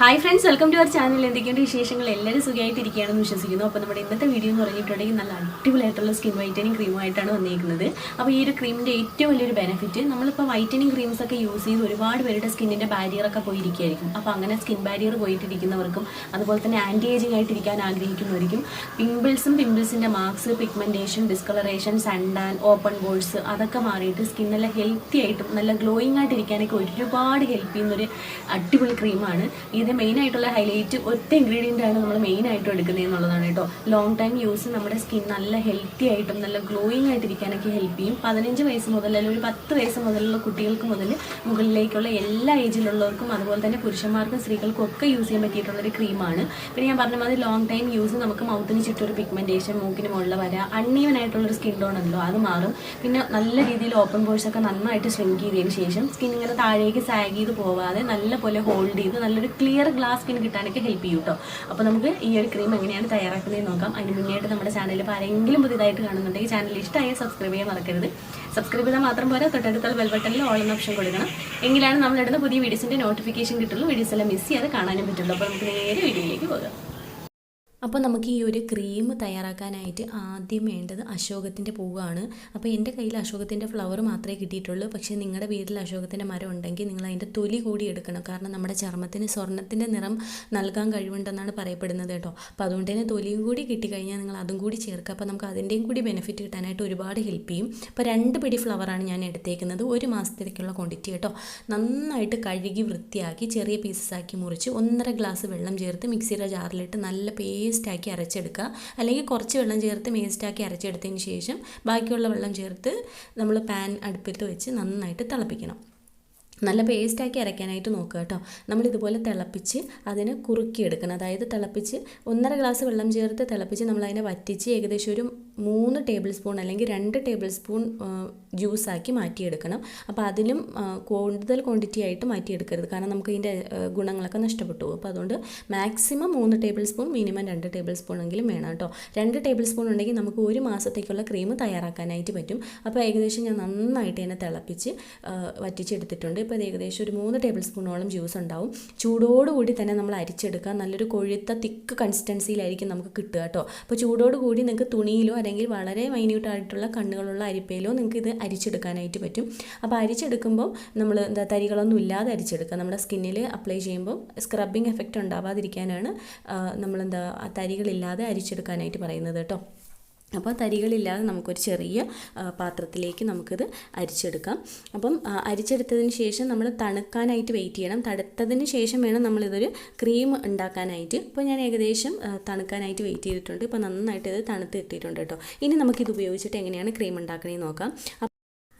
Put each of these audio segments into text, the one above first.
Hi friends welcome to our channel എന്തൊക്കെയുണ്ട് വിശേഷങ്ങൾ? എല്ലാവരും സുഖമായിട്ടിരിക്കുകയാണെന്ന് വിശ്വസിക്കുന്നു. അപ്പോൾ നമ്മുടെ ഇന്നത്തെ വീഡിയോ എന്ന് പറഞ്ഞിട്ടുണ്ടെങ്കിൽ നല്ല അടിപൊളിയായിട്ടുള്ള സ്കിൻ വൈറ്റനിങ് ക്രീമായിട്ടാണ് വന്നിരിക്കുന്നത് അപ്പോൾ ഈ ഒരു ക്രീമിന്റെ ഏറ്റവും വലിയൊരു ബെനിഫിറ്റ് നമ്മളിപ്പോൾ വൈറ്റനിങ് ക്രീംസ് ഒക്കെ യൂസ് ചെയ്ത് ഒരുപാട് പേരുടെ സ്കിന്നിന്റെ ബാരിയറൊക്കെ പോയിരിക്കുകയായിരിക്കും. അപ്പോൾ അങ്ങനെ സ്കിൻ ബാരിയർ പോയിട്ടിരിക്കുന്നവർക്കും അതുപോലെ തന്നെ ആന്റി ഏജിങ് ആയിട്ടിരിക്കാൻ ആഗ്രഹിക്കുന്നവർക്കും പിമ്പിൾസും പിമ്പിൾസിന്റെ marks pigmentation discolouration suntan open pores അതൊക്കെ മാറിയിട്ട് സ്കിൻ നല്ല ഹെൽത്തി ആയിട്ടും നല്ല ഗ്ലോയിങ് ആയിട്ടിരിക്കാനൊക്കെ ഒരുപാട് ഹെൽപ്പ് ചെയ്യുന്നൊരു അടിപൊളി ക്രീമാണ് ഇത് മെയിൻ ആയിട്ടുള്ള ഹൈലൈറ്റ് ഒറ്റ ഇൻഗ്രീഡിയന്റ് ആണ് നമ്മൾ മെയിൻ ആയിട്ട് എടുക്കുന്നത് എന്നുള്ളതാണ് കേട്ടോ. ലോങ് ടൈം യൂസ് നമ്മുടെ സ്കിൻ നല്ല ഹെൽത്തി ആയിട്ടും നല്ല ഗ്ലോയിങ് ആയിട്ടിരിക്കാനൊക്കെ ഹെൽപ്പ് ചെയ്യും. പതിനഞ്ച് വയസ്സ് മുതൽ അല്ലെങ്കിൽ ഒരു പത്ത് വയസ്സ് മുതലുള്ള കുട്ടികൾക്ക് മുതൽ മുകളിലേക്കുള്ള എല്ലാ ഏജിലുള്ളവർക്കും അതുപോലെ തന്നെ പുരുഷന്മാർക്കും സ്ത്രീകൾക്കും ഒക്കെ യൂസ് ചെയ്യാൻ പറ്റിയിട്ടുള്ള ഒരു ക്രീമാണ് പിന്നെ ഞാൻ പറഞ്ഞ മാതിരി ലോങ് ടൈം യൂസ് നമുക്ക് മൗത്തിന് ചുറ്റൊരു പിഗ്മെന്റേഷൻ മൂക്കിന് മുകളിൽ വരാം അൺഈവൻ ആയിട്ടുള്ളൊരു സ്കിൻ ടോൺ ഉണ്ടല്ലോ അത് മാറും. പിന്നെ നല്ല രീതിയിൽ ഓപ്പൺ പോഴ്സ് ഒക്കെ നന്നായിട്ട് ശ്രിങ്ക് ചെയ്തതിന് ശേഷം സ്കിൻ ഇങ്ങനെ താഴേക്ക് സാഗ് ചെയ്ത് പോവാതെ നല്ല പോലെ ഹോൾഡ് ചെയ്ത് നല്ലൊരു ക്ലിയർ ഗ്ലാസ് സ്കിൻ കിട്ടാനൊക്കെ ഹെൽപ്പ് ചെയ്യും കേട്ടോ അപ്പോൾ നമുക്ക് ഈ ഒരു ക്രീം എങ്ങനെയാണ് തയ്യാറാക്കുന്നത് നോക്കാം. അതിന് മുന്നേയായിട്ട് നമ്മുടെ ചാനലിൽ ആരെങ്കിലും പുതിയതായിട്ട് കാണുന്നുണ്ടെങ്കിൽ ചാനൽ ഇഷ്ടമായ സബ്സ്ക്രൈബ് ചെയ്യാൻ മറക്കരുത്. സബ്സ്ക്രൈബ് ചെയ്താൽ മാത്രം പോരാ തൊട്ടടുത്തുള്ള ബെൽ ബട്ടണിൽ ഓൾ എന്ന ഓപ്ഷൻ കൊടുക്കണം. എങ്കിലാണ് നമ്മളിടുന്ന പുതിയ വീഡിയോസിന്റെ നോട്ടിഫിക്കേഷൻ കിട്ടുള്ളൂ. വീഡിയോസ് എല്ലാം മിസ് ചെയ്യാതെ കാണാനും പറ്റുള്ളൂ. അപ്പോൾ നമുക്ക് നേരെ വീഡിയോയിലേക്ക് പോകാം. അപ്പോൾ നമുക്ക് ഈ ഒരു ക്രീം തയ്യാറാക്കാനായിട്ട് ആദ്യം വേണ്ടത് അശോകത്തിന്റെ പൂവാണ്. അപ്പോൾ എന്റെ കയ്യിൽ അശോകത്തിന്റെ ഫ്ലവർ മാത്രമേ കിട്ടിയിട്ടുള്ളൂ. പക്ഷേ നിങ്ങളുടെ വീട്ടിൽ അശോകത്തിന്റെ മരം ഉണ്ടെങ്കിൽ നിങ്ങൾ അതിന്റെ തൊലി കൂടി എടുക്കണം. കാരണം നമ്മുടെ ചർമ്മത്തിന് സ്വർണത്തിന്റെ നിറം നൽകാൻ കഴിവുണ്ടെന്നാണ് പറയപ്പെടുന്നത് കേട്ടോ. അപ്പോൾ അതുകൊണ്ട് തന്നെ തൊലിയും കൂടി കിട്ടിക്കഴിഞ്ഞാൽ നിങ്ങൾ അതും കൂടി ചേർക്കുക. അപ്പോൾ നമുക്ക് അതിന്റെയും കൂടി ബെനിഫിറ്റ് കിട്ടാനായിട്ട് ഒരുപാട് ഹെൽപ്പ് ചെയ്യും. അപ്പോൾ രണ്ട് പിടി ഫ്ലവറാണ് ഞാൻ എടുത്തേക്കുന്നത്. ഒരു മാസത്തേക്കുള്ള ക്വാണ്ടിറ്റി കേട്ടോ. നന്നായിട്ട് കഴുകി വൃത്തിയാക്കി ചെറിയ പീസസ് ആക്കി മുറിച്ച് ഒന്നര ഗ്ലാസ് വെള്ളം ചേർത്ത് മിക്സിയുടെ ജാറിലിട്ട് നല്ല പേസ്റ്റാക്കി അരച്ചെടുക്കുക. അല്ലെങ്കിൽ കുറച്ച് വെള്ളം ചേർത്ത് പേസ്റ്റാക്കി അരച്ചെടുത്തതിന് ശേഷം ബാക്കിയുള്ള വെള്ളം ചേർത്ത് നമ്മൾ പാൻ അടുപ്പത്ത് വെച്ച് നന്നായിട്ട് തിളപ്പിക്കണം. നല്ല പേസ്റ്റാക്കി അരയ്ക്കാനായിട്ട് നോക്കുക കേട്ടോ. നമ്മളിതുപോലെ തിളപ്പിച്ച് അതിനെ കുറുക്കിയെടുക്കണം. അതായത് തിളപ്പിച്ച് ഒന്നര ഗ്ലാസ് വെള്ളം ചേർത്ത് തിളപ്പിച്ച് നമ്മളതിനെ വറ്റിച്ച് ഏകദേശം ഒരു മൂന്ന് ടേബിൾ സ്പൂൺ അല്ലെങ്കിൽ രണ്ട് ടേബിൾ സ്പൂൺ ജ്യൂസാക്കി മാറ്റിയെടുക്കണം. അപ്പോൾ അതിലും കൂടുതൽ ക്വാണ്ടിറ്റി ആയിട്ട് മാറ്റിയെടുക്കരുത്. കാരണം നമുക്ക് ഇതിന്റെ ഗുണങ്ങളൊക്കെ നഷ്ടപ്പെട്ടു പോകും. അപ്പോൾ അതുകൊണ്ട് മാക്സിമം മൂന്ന് ടേബിൾ സ്പൂൺ മിനിമം രണ്ട് ടേബിൾ സ്പൂൺ എങ്കിലും വേണം കേട്ടോ. രണ്ട് ടേബിൾ സ്പൂൺ ഉണ്ടെങ്കിൽ നമുക്ക് ഒരു മാസത്തേക്കുള്ള ക്രീം തയ്യാറാക്കാനായിട്ട് പറ്റും. അപ്പോൾ ഏകദേശം ഞാൻ നന്നായിട്ട് തന്നെ തിളപ്പിച്ച് വറ്റിച്ചെടുത്തിട്ടുണ്ട്. ഇപ്പോൾ ഏകദേശം ഒരു മൂന്ന് ടേബിൾ സ്പൂണോളം ജ്യൂസ് ഉണ്ടാവും. ചൂടോടുകൂടി തന്നെ നമ്മൾ അരിച്ചെടുക്കുക നല്ലൊരു കൊഴുത്ത തിക്ക് കൺസിസ്റ്റൻസിയിലായിരിക്കും നമുക്ക് കിട്ടുക കേട്ടോ. അപ്പോൾ ചൂടോടുകൂടി നിങ്ങൾക്ക് തുണിയിലോ അല്ലെങ്കിൽ വളരെ മൈന്യൂട്ട് ആയിട്ടുള്ള കണ്ണുകളുള്ള അരിപ്പയിലോ നിങ്ങൾക്ക് ഇത് അരിച്ചെടുക്കാനായിട്ട് പറ്റും. അപ്പോൾ അരിച്ചെടുക്കുമ്പോൾ നമ്മൾ എന്താ തരികളൊന്നും ഇല്ലാതെ അരിച്ചെടുക്കുക. നമ്മുടെ സ്കിന്നിൽ അപ്ലൈ ചെയ്യുമ്പോൾ സ്ക്രബിങ് എഫക്റ്റ് ഉണ്ടാവാതിരിക്കാനാണ് നമ്മളെന്താ തരികളില്ലാതെ അരിച്ചെടുക്കാനായിട്ട് പറയുന്നത് കേട്ടോ. അപ്പോൾ തരികളില്ലാതെ നമുക്കൊരു ചെറിയ പാത്രത്തിലേക്ക് നമുക്കിത് അരിച്ചെടുക്കാം. അപ്പം അരിച്ചെടുത്തതിന് ശേഷം നമ്മൾ തണുക്കാനായിട്ട് വെയിറ്റ് ചെയ്യണം. തണുത്തതിന് ശേഷം വേണം നമ്മളിതൊരു ക്രീം ഉണ്ടാക്കാനായിട്ട്. ഇപ്പോൾ ഞാൻ ഏകദേശം തണുക്കാനായിട്ട് വെയിറ്റ് ചെയ്തിട്ടുണ്ട്. ഇപ്പോൾ നന്നായിട്ട് ഇത് തണുത്ത് കിട്ടിയിട്ടുണ്ട് കേട്ടോ. ഇനി നമുക്കിത് ഉപയോഗിച്ചിട്ട് എങ്ങനെയാണ് ക്രീം ഉണ്ടാക്കണമെന്ന് നോക്കാം.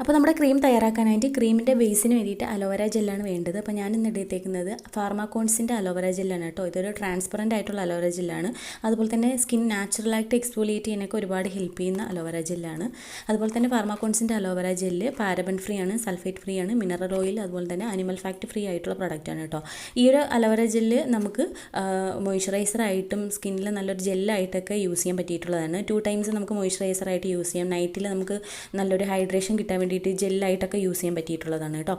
അപ്പോൾ നമ്മുടെ ക്രീം തയ്യാറാക്കാനായിട്ട് ക്രീമിന്റെ ബേസിന് വേണ്ടിയിട്ട് അലോവേര ജെല്ലാണ് വേണ്ടത്. അപ്പോൾ ഞാൻ ഇന്ന് എടുത്തേക്കുന്നത് ഫാർമാക്കോൺസിന്റെ അലോവേര ജെല്ലാണ് കേട്ടോ. ഇതൊരു ട്രാൻസ്പെറന്റ് ആയിട്ടുള്ള അലോവേര ജെല്ലാണ്. അതുപോലെ തന്നെ സ്കിൻ നാച്ചുറലായിട്ട് എക്സ്പോലിയേറ്റ് ചെയ്യാനൊക്കെ ഒരുപാട് ഹെൽപ്പ് ചെയ്യുന്ന അലോവേര ജെല്ലാണ്. അതുപോലെ തന്നെ ഫാർമാക്കോൺസിന്റെ aloe vera gel paraben free ആണ് സൾഫേറ്റ് ഫ്രീ ആണ് മിനറൽ ഓയിൽ അതുപോലെ തന്നെ അനിമൽ ഫാക്ട് ഫ്രീ ആയിട്ടുള്ള പ്രൊഡക്റ്റാണ് കേട്ടോ. ഈ ഒരു അലോവേര ജെല്ല് നമുക്ക് മോയ്സ്ചറൈസർ ആയിട്ടും സ്കിന്നിൽ നല്ലൊരു ജെല്ലായിട്ടൊക്കെ യൂസ് ചെയ്യാൻ പറ്റിയിട്ടുള്ളതാണ്. ടു ടൈംസ് നമുക്ക് മോയ്സ്ചറൈസർ ആയിട്ട് യൂസ് ചെയ്യാം. നൈറ്റിൽ നമുക്ക് നല്ലൊരു ഹൈഡ്രേഷൻ കിട്ടാൻ വേണ്ടിയിട്ട് ജെല്ലായിട്ടൊക്കെ യൂസ് ചെയ്യാൻ പറ്റിയിട്ടുള്ളതാണ് കേട്ടോ.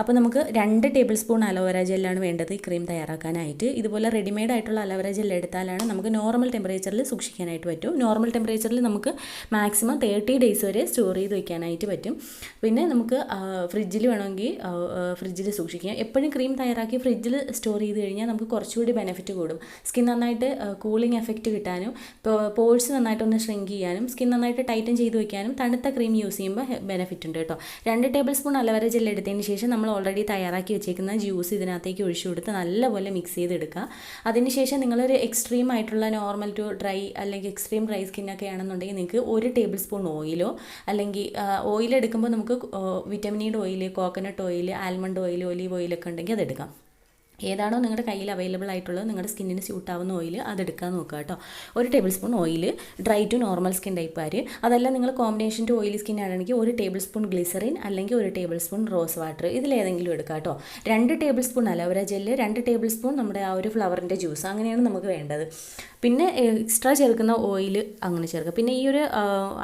അപ്പോൾ നമുക്ക് രണ്ട് ടേബിൾ സ്പൂൺ അലോവേര ജെല്ലാണ് വേണ്ടത് ഈ ക്രീം തയ്യാറാക്കാനായിട്ട്. ഇതുപോലെ റെഡിമെയ്ഡ് ആയിട്ടുള്ള അലോവേര ജെൽ എടുത്താലാണ് നമുക്ക് നോർമൽ ടെമ്പറേച്ചറിൽ സൂക്ഷിക്കാനായിട്ട് പറ്റും. നോർമൽ ടെമ്പറേച്ചറിൽ നമുക്ക് മാക്സിമം തേർട്ടി ഡേയ്സ് വരെ സ്റ്റോർ ചെയ്ത് വയ്ക്കാനായിട്ട് പറ്റും. പിന്നെ നമുക്ക് ഫ്രിഡ്ജിൽ വേണമെങ്കിൽ ഫ്രിഡ്ജിൽ സൂക്ഷിക്കാം. എപ്പോഴും ക്രീം തയ്യാറാക്കി ഫ്രിഡ്ജിൽ സ്റ്റോർ ചെയ്ത് കഴിഞ്ഞാൽ നമുക്ക് കുറച്ചുകൂടി ബെനിഫിറ്റ് കൂടും. സ്കിൻ നന്നായിട്ട് കൂളിംഗ് എഫക്റ്റ് കിട്ടാനും പോഴ്സ് നന്നായിട്ടൊന്ന് ഷ്രിങ്ക് ചെയ്യാനും സ്കിൻ നന്നായിട്ട് ടൈറ്റൻ ചെയ്ത് വയ്ക്കാനും തണുത്ത ക്രീം യൂസ് ചെയ്യുമ്പോൾ ബെനിഫിറ്റ് ഉണ്ട് കേട്ടോ. രണ്ട് ടേബിൾ സ്പൂൺ അലവര ജെല്ല് എടുത്തതിന് ശേഷം നമ്മൾ ഓൾറെഡി തയ്യാറാക്കി വെച്ചേക്കുന്ന ജ്യൂസ് ഇതിനകത്തേക്ക് ഒഴിച്ചു കൊടുത്ത് നല്ലപോലെ മിക്സ് ചെയ്തെടുക്കുക. അതിനുശേഷം നിങ്ങളൊരു എക്സ്ട്രീം ആയിട്ടുള്ള നോർമൽ ടു ഡ്രൈ അല്ലെങ്കിൽ എക്സ്ട്രീം ഡ്രൈ ഒക്കെ ആണെന്നുണ്ടെങ്കിൽ നിങ്ങൾക്ക് ഒരു ടേബിൾ സ്പൂൺ ഓയിലോ അല്ലെങ്കിൽ ഓയിൽ എടുക്കുമ്പോൾ നമുക്ക് vitamin E oil coconut oil almond oil olive ഓയിലൊക്കെ ഉണ്ടെങ്കിൽ അതെടുക്കാം ഏതാണോ നിങ്ങളുടെ കയ്യിൽ അവൈലബിൾ ആയിട്ടുള്ളത് നിങ്ങളുടെ സ്കിന്നിന് സ്യൂട്ടാവുന്ന ഓയിൽ അതെടുക്കാൻ നോക്കുക കേട്ടോ. ഒരു tablespoon oil dry to normal skin ടൈപ്പുകാർ അതല്ല നിങ്ങൾ കോമ്പിനേഷൻ ടു ഓയിലി സ്കിൻ ആണെങ്കിൽ ഒരു ടേബിൾ സ്പൂൺ ഗ്ലിസറിൻ അല്ലെങ്കിൽ ഒരു ടേബിൾ സ്പൂൺ റോസ് വാട്ടർ ഇതിലേതെങ്കിലും എടുക്കുക കേട്ടോ. രണ്ട് ടേബിൾ സ്പൂൺ അലോവേര ജെല്ല് രണ്ട് ടേബിൾ സ്പൂൺ നമ്മുടെ ആ ഒരു ഫ്ലവറിന്റെ ജ്യൂസ് അങ്ങനെയാണ് നമുക്ക് വേണ്ടത്. പിന്നെ എക്സ്ട്രാ ചേർക്കുന്ന ഓയിൽ അങ്ങനെ ചേർക്കുക. പിന്നെ ഈ ഒരു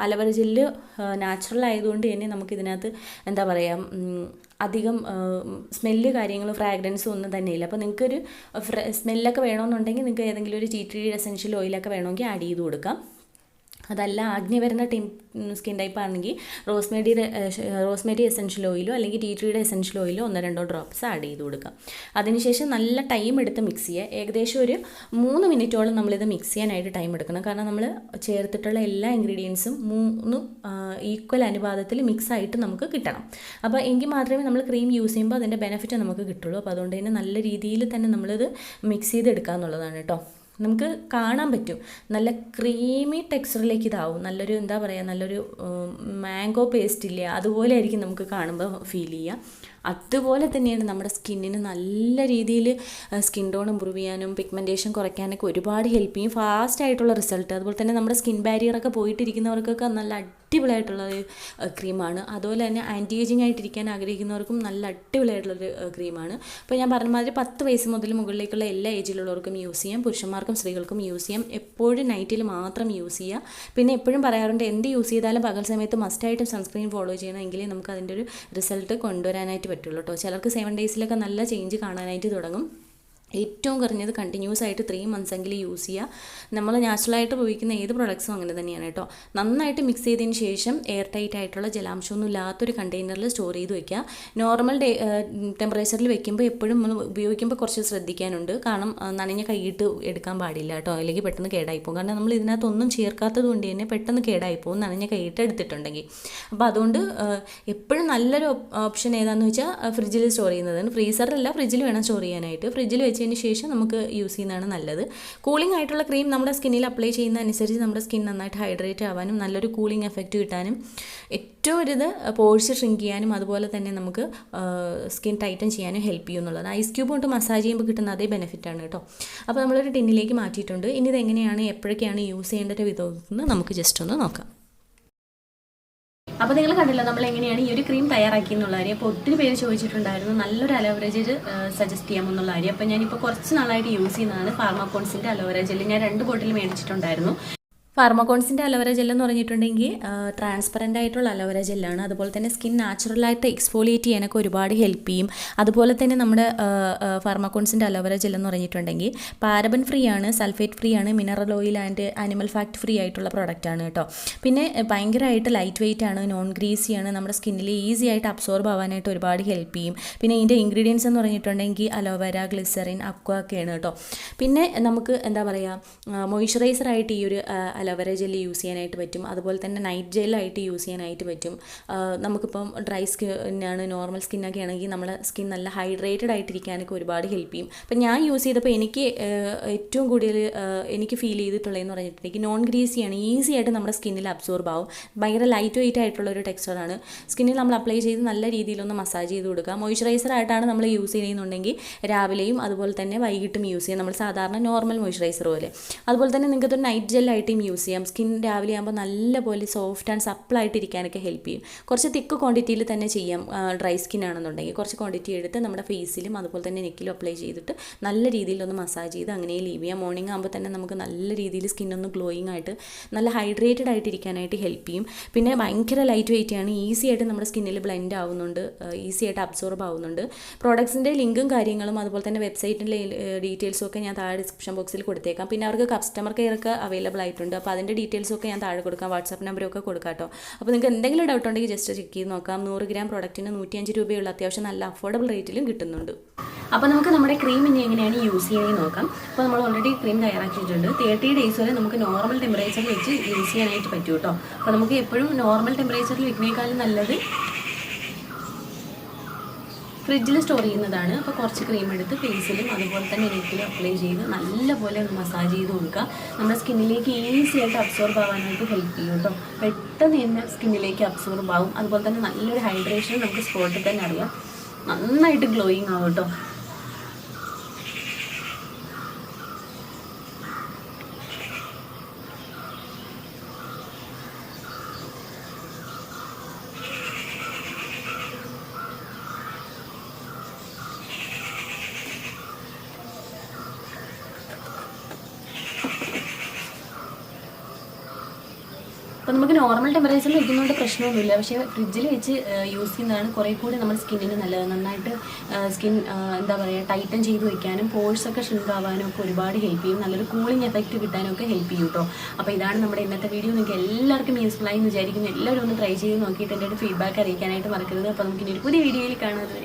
അലവര ജെല്ല് നാച്ചുറൽ ആയതുകൊണ്ട് തന്നെ നമുക്ക് ഇതിനകത്ത് എന്താ പറയുക അധികം സ്മെല്ല് കാര്യങ്ങളും ഫ്രാഗ്രൻസും ഒന്നും തന്നെ ഇല്ല അപ്പോൾ നിങ്ങൾക്കൊരു സ്മെല്ലൊക്കെ വേണമെന്നുണ്ടെങ്കിൽ നിങ്ങൾക്ക് ഏതെങ്കിലും ഒരു ടി ട്രീ എസെൻഷ്യൽ ഓയിലൊക്കെ വേണമെങ്കിൽ ആഡ് ചെയ്ത് കൊടുക്കാം. അതല്ല ആഗ്നി വരുന്ന ടീം സ്കിൻ ടൈപ്പ് ആണെങ്കിൽ റോസ്മേരിയുടെ റോസ്മേരി എസെൻഷ്യൽ ഓയിലോ അല്ലെങ്കിൽ ടീ ട്രീയുടെ എസെൻഷ്യൽ ഓയിലോ ഒന്നോ രണ്ടോ ഡ്രോപ്സ് ആഡ് ചെയ്ത് കൊടുക്കുക അതിനുശേഷം നല്ല ടൈം എടുത്ത് മിക്സ് ചെയ്യുക. ഏകദേശം ഒരു മൂന്ന് മിനിറ്റോളം നമ്മളിത് മിക്സ് ചെയ്യാനായിട്ട് ടൈം എടുക്കണം. കാരണം നമ്മൾ ചേർത്തിട്ടുള്ള എല്ലാ ഇൻഗ്രീഡിയൻസും മൂന്ന് ഈക്വൽ അനുപാതത്തിൽ മിക്സ് ആയിട്ട് നമുക്ക് കിട്ടണം. അപ്പോൾ എങ്കിൽ മാത്രമേ നമ്മൾ ക്രീം യൂസ് ചെയ്യുമ്പോൾ അതിന്റെ ബെനിഫിറ്റ് നമുക്ക് കിട്ടുള്ളൂ. അപ്പോൾ അതുകൊണ്ട് തന്നെ നല്ല രീതിയിൽ തന്നെ നമ്മളിത് മിക്സ് ചെയ്തെടുക്കുക എന്നുള്ളതാണ് കേട്ടോ. നമുക്ക് കാണാൻ പറ്റും. നല്ല ക്രീമി ടെക്സ്ചറിലേക്ക് ഇതാവും. നല്ലൊരു എന്താ പറയുക നല്ലൊരു മാംഗോ പേസ്റ്റ് ഇല്ല അതുപോലെ ആയിരിക്കും നമുക്ക് കാണുമ്പോൾ ഫീൽ ചെയ്യുക അതുപോലെ തന്നെയാണ് നമ്മുടെ സ്കിന്നിന് നല്ല രീതിയിൽ സ്കിൻ ടോൺ ഇമ്പ്രൂവ് ചെയ്യാനും പിഗ്മെന്റേഷൻ കുറയ്ക്കാനൊക്കെ ഒരുപാട് ഹെൽപ്പ് ചെയ്യും. ഫാസ്റ്റ് ആയിട്ടുള്ള റിസൾട്ട്. അതുപോലെ തന്നെ നമ്മുടെ സ്കിൻ ബാരിയറൊക്കെ പോയിട്ടിരിക്കുന്നവർക്കൊക്കെ നല്ല അടിപൊളിയായിട്ടുള്ള ഒരു ക്രീമാണ്. അതുപോലെ തന്നെ ആന്റി ഏജിങ് ആയിട്ടിരിക്കാൻ ആഗ്രഹിക്കുന്നവർക്കും നല്ല അടിപൊളിയായിട്ടുള്ളൊരു ക്രീമാണ്. അപ്പോൾ ഞാൻ പറഞ്ഞ മാതിരി പത്ത് വയസ്സ് മുതൽ മുകളിലേക്കുള്ള എല്ലാ ഏജിലുള്ളവർക്കും യൂസ് ചെയ്യാം. പുരുഷന്മാർക്കും സ്ത്രീകൾക്കും യൂസ് ചെയ്യാം. എപ്പോഴും നൈറ്റിൽ മാത്രം യൂസ് ചെയ്യുക പിന്നെ എപ്പോഴും പറയാറുണ്ട് എന്ത് യൂസ് ചെയ്താലും പകൽ സമയത്ത് മസ്റ്റായിട്ടും സൺസ്ക്രീൻ ഫോളോ ചെയ്യണമെങ്കിൽ നമുക്ക് അതിന്റെ ഒരു റിസൾട്ട് കൊണ്ടുവരാനായിട്ട് പറ്റുള്ളൂ കേട്ടോ ചിലർക്ക് സെവൻ ഡേയ്സിലൊക്കെ നല്ല ചേഞ്ച് കാണാനായിട്ട് തുടങ്ങും. ഏറ്റവും കുറഞ്ഞത് കണ്ടിന്യൂസ് ആയിട്ട് ത്രീ മന്ത്സ് എങ്കിലും യൂസ് ചെയ്യുക നമ്മൾ നാച്ചുറലായിട്ട് ഉപയോഗിക്കുന്ന ഏത് പ്രൊഡക്ട്സും അങ്ങനെ തന്നെയാണ് കേട്ടോ. നന്നായിട്ട് മിക്സ് ചെയ്തതിന് ശേഷം എയർ ടൈറ്റ് ആയിട്ടുള്ള ജലാംശമൊന്നും ഇല്ലാത്തൊരു കണ്ടെയ്നറിൽ സ്റ്റോർ ചെയ്ത് വെക്കുക നോർമൽ ടെമ്പറേച്ചറിൽ വെക്കുമ്പോൾ എപ്പോഴും നമ്മൾ ഉപയോഗിക്കുമ്പോൾ കുറച്ച് ശ്രദ്ധിക്കാനുണ്ട്. കാരണം നനഞ്ഞ കൈയിട്ട് എടുക്കാൻ പാടില്ല കേട്ടോ. അല്ലെങ്കിൽ പെട്ടെന്ന് കേടായി പോകും കാരണം നമ്മൾ ഇതിനകത്തൊന്നും ചേർക്കാത്തത് കൊണ്ട് തന്നെ പെട്ടെന്ന് കേടായി പോകും നനഞ്ഞ കൈയിട്ട് എടുത്തിട്ടുണ്ടെങ്കിൽ. അപ്പോൾ അതുകൊണ്ട് എപ്പോഴും നല്ലൊരു ഓപ്ഷൻ ഏതാണെന്ന് വെച്ചാൽ ഫ്രിഡ്ജിൽ സ്റ്റോർ ചെയ്യുന്നതാണ്. ഫ്രീസറിലല്ല ഫ്രിഡ്ജിൽ വേണം സ്റ്റോർ ചെയ്യാനായിട്ട്. ഫ്രിഡ്ജിൽ വെച്ചതിന് ശേഷം നമുക്ക് യൂസ് ചെയ്യുന്നതാണ് നല്ലത്. കൂളിംഗ് ആയിട്ടുള്ള ക്രീം നമ്മുടെ സ്കിന്നിൽ അപ്ലൈ ചെയ്യുന്ന അനുസരിച്ച് നമ്മുടെ സ്കിൻ നന്നായിട്ട് ഹൈഡ്രേറ്റ് ആവാനും നല്ലൊരു കൂളിംഗ് എഫക്റ്റ് കിട്ടാനും ഏറ്റവും ഒരു ഇത് പോഴ്സ് ഷ്രിങ്ക് ചെയ്യാനും അതുപോലെ തന്നെ നമുക്ക് സ്കിൻ ടൈറ്റൻ ചെയ്യാനും ഹെൽപ്പ് ചെയ്യും എന്നുള്ളത് ഐസ് ക്യൂബ് കൊണ്ട് മസാജ് ചെയ്യുമ്പോൾ കിട്ടുന്ന അതേ ബെനിഫിറ്റാണ് കേട്ടോ. അപ്പോൾ നമ്മളൊരു ടിന്നിലേക്ക് മാറ്റിയിട്ടുണ്ട്. ഇനി ഇതെങ്ങനെയാണ് എപ്പോഴൊക്കെയാണ് യൂസ് ചെയ്യേണ്ട വിധം നമുക്ക് ജസ്റ്റ് ഒന്ന് നോക്കാം. അപ്പോൾ നിങ്ങൾ കണ്ടല്ലോ നമ്മൾ എങ്ങനെയാണ് ഈ ഒരു ക്രീം തയ്യാറാക്കി എന്നുള്ള കാര്യം അപ്പോൾ ഒത്തിരി പേര് ചോദിച്ചിട്ടുണ്ടായിരുന്നു നല്ലൊരു അലോവേറ ജെൽ സജസ്റ്റ് ചെയ്യാമെന്നുള്ള കാര്യം അപ്പോൾ ഞാനിപ്പോൾ കുറച്ച് നാളായിട്ട് യൂസ് ചെയ്യുന്നതാണ് ഫാർമാകോൺസിന്റെ അലോവേറ ഞാൻ രണ്ട് ബോട്ടിൽ മേടിച്ചിട്ടുണ്ടായിരുന്നു. ഫാർമക്കോൺസിന്റെ അലോവേര ജെൽ എന്ന് പറഞ്ഞിട്ടുണ്ടെങ്കിൽ ട്രാൻസ്പെറന്റ് ആയിട്ടുള്ള അലോവേര ജെല്ലാണ് അതുപോലെ തന്നെ സ്കിൻ നാച്ചുറലായിട്ട് എക്സ്ഫോളിയേറ്റ് ചെയ്യാനൊക്കെ ഒരുപാട് ഹെൽപ്പ് ചെയ്യും. അതുപോലെ തന്നെ നമ്മുടെ ഫാർമക്കോൺസിന്റെ അലോവേര ജെല്ലെന്ന് പറഞ്ഞിട്ടുണ്ടെങ്കിൽ പാരബൻ ഫ്രീ ആണ് സൾഫേറ്റ് ഫ്രീ ആണ് mineral oil and animal fat free ആയിട്ടുള്ള പ്രോഡക്റ്റ് ആണ് കേട്ടോ. പിന്നെ ഭയങ്കരമായിട്ട് ലൈറ്റ് വെയിറ്റ് ആണ് നോൺ ഗ്രീസി ആണ് നമ്മുടെ സ്കിന്നിൽ ഈസി ആയിട്ട് അബ്സോർബ് ആവാനായിട്ട് ഒരുപാട് ഹെൽപ്പ് ചെയ്യും. പിന്നെ ഇതിന്റെ ഇൻഗ്രീഡിയൻസ് എന്ന് പറഞ്ഞിട്ടുണ്ടെങ്കിൽ അലോവേര ഗ്ലിസറിൻ അക്വ ഒക്കെയാണ് കേട്ടോ. പിന്നെ നമുക്ക് എന്താ പറയുക മോയ്സ്ചറൈസർ ആയിട്ട് ഈ ഒരു അലോവേര ജെല്ല് യൂസ് ചെയ്യാനായിട്ട് പറ്റും. അതുപോലെ തന്നെ നൈറ്റ് ജെല്ലായിട്ട് യൂസ് ചെയ്യാനായിട്ട് പറ്റും. നമുക്കിപ്പം ഡ്രൈ സ്കിന്നാണ് നോർമൽ സ്കിന്നൊക്കെ ആണെങ്കിൽ നമ്മളെ സ്കിൻ നല്ല ഹൈഡ്രേറ്റഡ് ആയിട്ടിരിക്കാനൊക്കെ ഒരുപാട് ഹെൽപ്പ് ചെയ്യും. അപ്പം ഞാൻ യൂസ് ചെയ്തപ്പോൾ എനിക്ക് ഏറ്റവും കൂടുതൽ എനിക്ക് ഫീൽ ചെയ്തിട്ടുള്ളതെന്ന് പറഞ്ഞിട്ടുണ്ടെങ്കിൽ നോൺ ഗ്രീസി ആണ്. ഈസി ആയിട്ട് നമ്മുടെ സ്കിന്നിൽ അബ്സോർബ് ആവും. ഭയങ്കര ലൈറ്റ് വെയിറ്റ് ആയിട്ടുള്ള ഒരു ടെക്സ്ചറാണ് സ്കിന്നിൽ നമ്മൾ അപ്ലൈ ചെയ്ത് നല്ല രീതിയിലൊന്ന് മസാജ് ചെയ്ത് കൊടുക്കുക. മോയ്സ്ചറൈസർ ആയിട്ടാണ് നമ്മൾ യൂസ് ചെയ്യുന്നുണ്ടെങ്കിൽ രാവിലെയും അതുപോലെ തന്നെ വൈകിട്ടും യൂസ് ചെയ്യാം. നമ്മൾ സാധാരണ നോർമൽ മോയ്സ്ചറൈസർ പോലെ. അതുപോലെ തന്നെ നിങ്ങൾക്ക് നൈറ്റ് ജെല്ലായിട്ടും യൂസ് ചെയ്യാം. സ്കിൻ രാവിലെ ആകുമ്പോൾ നല്ലപോലെ സോഫ്റ്റ് ആൻഡ് സപ്പിളായിട്ട് ഇരിക്കാനൊക്കെ ഹെൽപ്പ് ചെയ്യും. കുറച്ച് തിക്ക് ക്വാണ്ടിറ്റിയിൽ തന്നെ ചെയ്യാം. ഡ്രൈ സ്കിൻ ആണെന്നുണ്ടെങ്കിൽ. കുറച്ച് ക്വാണ്ടിറ്റി എടുത്ത് നമ്മുടെ ഫേസിലും അതുപോലെ തന്നെ നെക്കിലും അപ്ലൈ ചെയ്തിട്ട് നല്ല രീതിയിലൊന്ന് മസാജ് ചെയ്ത് അങ്ങനെ ലീവ് ചെയ്യാം. മോർണിംഗ് ആകുമ്പോൾ തന്നെ നമുക്ക് നല്ല രീതിയിൽ സ്കിന്നൊന്ന് ഗ്ലോയിങ് ആയിട്ട് നല്ല ഹൈഡ്രേറ്റഡ് ആയിട്ട് ഇരിക്കാനായിട്ട് ഹെൽപ്പ് ചെയ്യും. പിന്നെ ഭയങ്കര ലൈറ്റ് വെയിറ്റ് ആണ്. ഈസി ആയിട്ട് നമ്മുടെ സ്കിന്നിൽ ബ്ലെൻഡ് ആവുന്നുണ്ട്. ഈസി ആയിട്ട് അബ്സോർബ് ആവുന്നുണ്ട്. പ്രോഡക്ട്സിന്റെ ലിങ്കും കാര്യങ്ങളും അതുപോലെ തന്നെ വെബ്സൈറ്റിന്റെ ഡീറ്റെയിൽസും ഒക്കെ ഞാൻ താഴെ ഡിസ്ക്രിപ്ഷൻ ബോക്സിൽ കൊടുത്തേക്കാം. പിന്നെ അവർക്ക് കസ്റ്റമർ കെയർ ഒക്കെ അവൈലബിൾ ആയിട്ടുണ്ട്. അപ്പോൾ അതിന്റെ ഡീറ്റെയിൽസ് ഒക്കെ ഞാൻ താഴെ കൊടുക്കാം. വാട്സാപ്പ് നമ്പറും ഒക്കെ കൊടുക്കാം കേട്ടോ അപ്പോൾ നിങ്ങൾക്ക് എന്തെങ്കിലും ഡൗട്ട് ഉണ്ടെങ്കിൽ ജസ്റ്റ് ചെക്ക് ചെയ്ത് നോക്കാം. നൂറ് ഗ്രാം പ്രൊഡക്റ്റിന് നൂറ്റിയഞ്ച് രൂപയുള്ള അത്യാവശ്യം നല്ല അഫോർഡബിൾ റേറ്റിലും കിട്ടുന്നുണ്ട്. അപ്പോൾ നമുക്ക് നമ്മുടെ ക്രീം ഇനി എങ്ങനെയാണ് യൂസ് ചെയ്യുന്നത് നോക്കാം. അപ്പോൾ നമ്മൾ ഓൾറെഡി ക്രീം തയ്യാറാക്കിയിട്ടുണ്ട്. തേർട്ടി ഡേയ്സ് വരെ നമുക്ക് നോർമൽ ടെമ്പറേച്ചറിൽ വെച്ച് യൂസ് ചെയ്യാനായിട്ട് പറ്റും കേട്ടോ അപ്പോൾ നമുക്ക് എപ്പോഴും നോർമൽ ടെമ്പറേച്ചറിൽ വെക്കുന്നേക്കാളും നല്ലത് ഫ്രിഡ്ജിൽ സ്റ്റോർ ചെയ്യുന്നതാണ്. അപ്പോൾ കുറച്ച് ക്രീം എടുത്ത് ഫേസിലും അതുപോലെ തന്നെ നെറ്റിലും അപ്ലൈ ചെയ്ത് നല്ലപോലെ ഒന്ന് മസാജ് ചെയ്ത് കൊടുക്കുക. നമ്മുടെ സ്കിന്നിലേക്ക് ഈസി ആയിട്ട് അബ്സോർബ് ആവാനായിട്ട് ഹെൽപ്പ് ചെയ്യും കേട്ടോ. പെട്ടെന്ന് തന്നെ സ്കിന്നിലേക്ക് അബ്സോർബ് ആവും. അതുപോലെ തന്നെ നല്ലൊരു ഹൈഡ്രേഷൻ നമുക്ക് സ്പോട്ടിൽ തന്നെ അറിയാം. നന്നായിട്ട് ഗ്ലോയിങ് ആവും കേട്ടോ. നോർമൽ ടെമ്പറേച്ചറിൽ വെക്കുന്നതുകൊണ്ട് പ്രശ്നമൊന്നുമില്ല. പക്ഷേ ഫ്രിഡ്ജിൽ വെച്ച് യൂസ് ചെയ്യുന്നതാണ് കുറേ കൂടി നമ്മുടെ സ്കിന്നിന് നല്ലത്. നന്നായിട്ട് സ്കിൻ എന്താ പറയുക ടൈറ്റൻ ചെയ്ത് വയ്ക്കാനും പോഴ്സ് ഒക്കെ ഷ്രിങ്ക് ആവാനും ഒക്കെ ഒരുപാട് ഹെൽപ്പ് ചെയ്യും. നല്ലൊരു കൂളിംഗ് എഫക്റ്റ് കിട്ടാനും ഒക്കെ ഹെൽപ്പ് ചെയ്യും കേട്ടോ അപ്പോൾ ഇതാണ് നമ്മുടെ ഇന്നത്തെ വീഡിയോ നിങ്ങൾക്ക് എല്ലാവർക്കും യൂസ്ഫുൾ ആയി എന്ന് വിചാരിക്കുന്നു. എല്ലാവരും ഒന്ന് ട്രൈ ചെയ്ത് നോക്കിയിട്ട് എന്റെ ഫീഡ്ബാക്ക് അറിയിക്കാനായിട്ട് മറക്കരുത്. അപ്പോൾ നമുക്ക് ഇനി ഒരു പുതിയ വീഡിയോയിൽ കാണുന്നത്